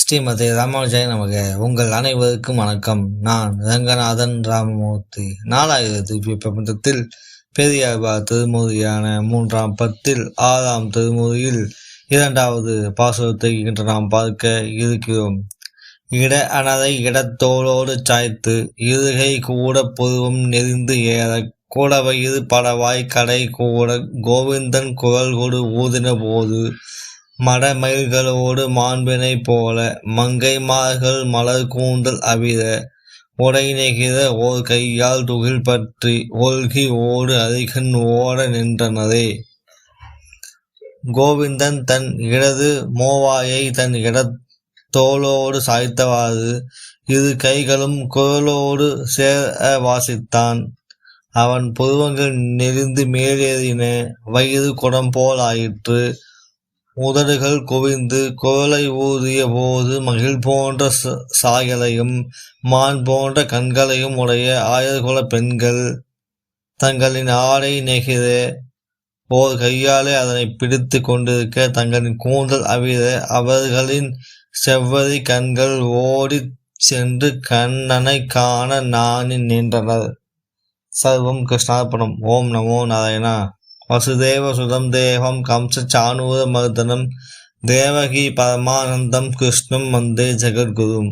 ஸ்ரீமதி ராமானுஜாய் நமக. உங்கள் அனைவருக்கும் வணக்கம். நான் ரங்கநாதன் ராமமூர்த்தி. நாலாயிரத்து பிரபந்தத்தில் பெரியார்பா திருமுறையான மூன்றாம் பத்தில் ஆறாம் திருமுறையில் இரண்டாவது பாசுரத்தை இன்று நாம் பார்க்க இருக்கிறோம். இட அனதை இடத்தோளோடு சாய்த்து இருகை கூட புருவம் நெறிந்து ஏற கூடவயிறு படவாய் கடை கூட கோவிந்தன் குரல் கொடு ஊதின போது மடமயில்களோடு மாண்பினை போல மங்கைமார்கள் மலர் கூந்தல் அவிர உடைநெகிற ஓர் கையால் துகில் பற்றி ஒல்கி ஓடு அதிகன் ஓட நின்றனரே. கோவிந்தன் தன் இடது மோவாயை தன் இடத்தோளோடு சாய்த்தவாறு இரு கைகளும் குரலோடு சேர வாசித்தான். அவன் புருவங்கள் நெறிந்து மேலேறின வயிறு குடம் போல் ஆயிற்று உதடுகள் குவிந்து குரலை ஊதிய போது மகிழ் போன்ற சாயலையும் மான் போன்ற கண்களையும் உடைய ஆயர்குல பெண்கள் தங்களின் ஆடை நெகிர ஓர் கையாலே அதனை பிடித்து கொண்டிருக்க தங்களின் கூந்தல் அவிர அவர்களின் செவ்வரி கண்கள் ஓடி சென்று கண்ணனை காண நானின் நின்றனர். சர்வம் கிருஷ்ணார்ப்பணம். ஓம் நமோ நாராயணா. வசுதேவ சுதம் தேவம் கம்ச சானூர மர்தனம் தேவகி பரமானந்தம் கிருஷ்ணம் வந்தே ஜெகத்குரும்